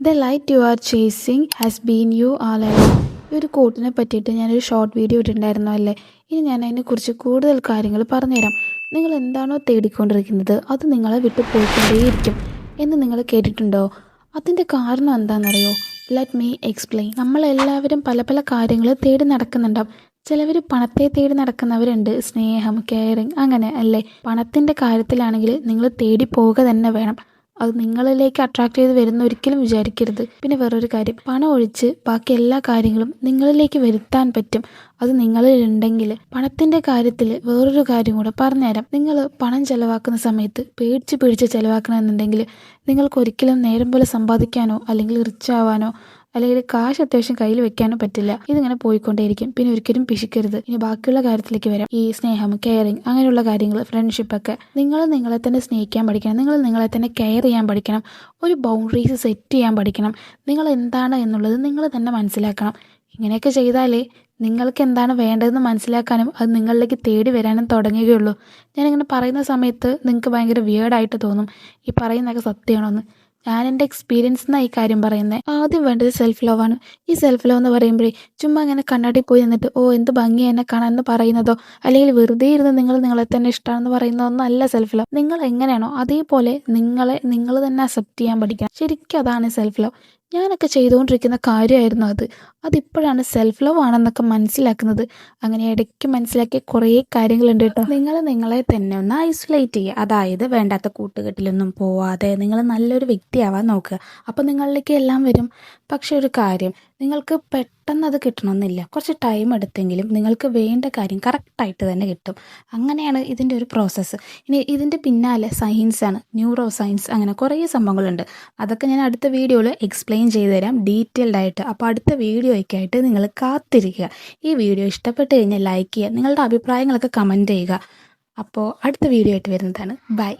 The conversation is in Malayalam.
The light you are chasing has been you all along ഈ ഒരു കോട്ടിനെ പറ്റിയിട്ട് ഞാനൊരു ഷോർട്ട് വീഡിയോ ഇട്ടിട്ടുണ്ടായിരുന്നു അല്ലേ? ഇനി ഞാൻ അതിനെക്കുറിച്ച് കൂടുതൽ കാര്യങ്ങൾ പറഞ്ഞുതരാം. നിങ്ങൾ എന്താണോ തേടിക്കൊണ്ടിരിക്കുന്നത് അത് നിങ്ങളെ വിട്ടു പോയിക്കൊണ്ടേയിരിക്കും എന്ന് നിങ്ങൾ കേട്ടിട്ടുണ്ടോ? അതിന്റെ കാരണം എന്താണെന്നറിയോ? ലെറ്റ് മീ എക്സ്പ്ലെയിൻ നമ്മളെല്ലാവരും പല പല കാര്യങ്ങൾ തേടി നടക്കുന്നുണ്ടാവും. ചിലവർ പണത്തെ തേടി നടക്കുന്നവരുണ്ട്. സ്നേഹം കെയറിങ് അങ്ങനെ അല്ലേ? പണത്തിന്റെ കാര്യത്തിലാണെങ്കിൽ നിങ്ങൾ തേടി പോവുക തന്നെ വേണം. അത് നിങ്ങളിലേക്ക് അട്രാക്ട് ചെയ്ത് വരുന്ന ഒരിക്കലും വിചാരിക്കരുത്. പിന്നെ വേറൊരു കാര്യം. പണം ഒഴിച്ച് ബാക്കി എല്ലാ കാര്യങ്ങളും നിങ്ങളിലേക്ക് വരുത്താൻ പറ്റും. അത് നിങ്ങളിൽ ഉണ്ടെങ്കിൽ പണത്തിന്റെ കാര്യത്തിൽ വേറൊരു കാര്യം കൂടെ പറഞ്ഞുതരാം. നിങ്ങൾ പണം ചെലവാക്കുന്ന സമയത്ത് പേടിച്ച് പേടിച്ച് ചെലവാക്കണമെന്നുണ്ടെങ്കിൽ നിങ്ങൾക്ക് ഒരിക്കലും നേരം പോലെ സമ്പാദിക്കാനോ അല്ലെങ്കിൽ റിച്ച് ആവാനോ അല്ലെങ്കിൽ കാശ് അത്യാവശ്യം കയ്യിൽ വെക്കാനും പറ്റില്ല. ഇതിങ്ങനെ പോയിക്കൊണ്ടേയിരിക്കും. പിന്നെ ഒരിക്കലും പിശിക്കരുത്. ഇനി ബാക്കിയുള്ള കാര്യത്തിലേക്ക് വരാം. ഈ സ്നേഹം കെയറിങ് അങ്ങനെയുള്ള കാര്യങ്ങൾ ഫ്രണ്ട്ഷിപ്പ് ഒക്കെ. നിങ്ങൾ നിങ്ങളെ തന്നെ സ്നേഹിക്കാൻ പഠിക്കണം. നിങ്ങൾ നിങ്ങളെ തന്നെ കെയർ ചെയ്യാൻ പഠിക്കണം. ഒരു ബൗണ്ടറീസ് സെറ്റ് ചെയ്യാൻ പഠിക്കണം. നിങ്ങൾ എന്താണ് എന്നുള്ളത് നിങ്ങൾ തന്നെ മനസ്സിലാക്കണം. ഇങ്ങനെയൊക്കെ ചെയ്താലേ നിങ്ങൾക്ക് എന്താണ് വേണ്ടതെന്ന് മനസ്സിലാക്കാനും അത് നിങ്ങളിലേക്ക് തേടി വരാനും തുടങ്ങുകയുള്ളൂ. ഞാനിങ്ങനെ പറയുന്ന സമയത്ത് നിങ്ങൾക്ക് ഭയങ്കര വിയേർഡായിട്ട് തോന്നും. ഈ പറയുന്നതൊക്കെ സത്യമാണോന്ന്. ഞാൻ എന്റെ എക്സ്പീരിയൻസ് എന്നാണ് ഈ കാര്യം പറയുന്നത് ആദ്യം വേണ്ടത് സെൽഫ് ലവ് ആണ്. ഈ സെൽഫ് ലവ് എന്ന് പറയുമ്പോഴേ ചുമ്മാ ഇങ്ങനെ കണ്ണാടി പോയി നിന്നിട്ട് ഓ എന്ത് ഭംഗി എന്നെ കാണാമെന്ന് പറയുന്നതോ? അല്ലെങ്കിൽ വെറുതെ ഇരുന്ന് നിങ്ങൾ നിങ്ങളെ തന്നെ ഇഷ്ടമാണെന്ന് പറയുന്നതൊന്നും അല്ല സെൽഫ് ലവ് നിങ്ങൾ എങ്ങനെയാണോ അതേപോലെ നിങ്ങളെ നിങ്ങൾ തന്നെ അക്സെപ്റ്റ് ചെയ്യാൻ പഠിക്കണം. ശരിക്കും അതാണ് സെൽഫ് ലവ് ഞാനൊക്കെ ചെയ്തുകൊണ്ടിരിക്കുന്ന കാര്യമായിരുന്നു അത്. അതിപ്പോഴാണ് സെൽഫ് ലവ് ആണെന്നൊക്കെ മനസ്സിലാക്കുന്നത്. അങ്ങനെ ഇടയ്ക്ക് മനസ്സിലാക്കിയ കുറേ കാര്യങ്ങളുണ്ട് കേട്ടോ. നിങ്ങൾ നിങ്ങളെ തന്നെ ഒന്ന് ഐസൊലേറ്റ് ചെയ്യുക. അതായത് വേണ്ടാത്ത കൂട്ടുകെട്ടിലൊന്നും പോവാതെ നിങ്ങൾ നല്ലൊരു വ്യക്തിയാവാൻ നോക്കുക. അപ്പോൾ നിങ്ങളിലേക്ക് എല്ലാം വരും. പക്ഷെ ഒരു കാര്യം നിങ്ങൾക്ക് പെട്ടെന്ന് അത് കിട്ടണമെന്നില്ല. കുറച്ച് ടൈം എടുത്തെങ്കിലും നിങ്ങൾക്ക് വേണ്ട കാര്യം കറക്റ്റായിട്ട് തന്നെ കിട്ടും. അങ്ങനെയാണ് ഇതിന്റെ ഒരു പ്രോസസ്സ് ഇനി ഇതിന്റെ പിന്നാലെ സയൻസാണ് ന്യൂറോ സയൻസ് അങ്ങനെ കുറേ സംഭവങ്ങളുണ്ട്. അതൊക്കെ ഞാൻ അടുത്ത വീഡിയോയിൽ എക്സ്പ്ലെയിൻ ചെയ്തു തരാം ഡീറ്റെയിൽഡ് ആയിട്ട്. അപ്പോൾ അടുത്ത വീഡിയോയ്ക്കായിട്ട് നിങ്ങൾ കാത്തിരിക്കുക. ഈ വീഡിയോ ഇഷ്ടപ്പെട്ട് കഴിഞ്ഞാൽ ലൈക്ക് ചെയ്യുക. നിങ്ങളുടെ അഭിപ്രായങ്ങളൊക്കെ കമന്റ് ചെയ്യുക. അപ്പോൾ അടുത്ത വീഡിയോ ആയിട്ട് വരുന്നതാണ്. ബൈ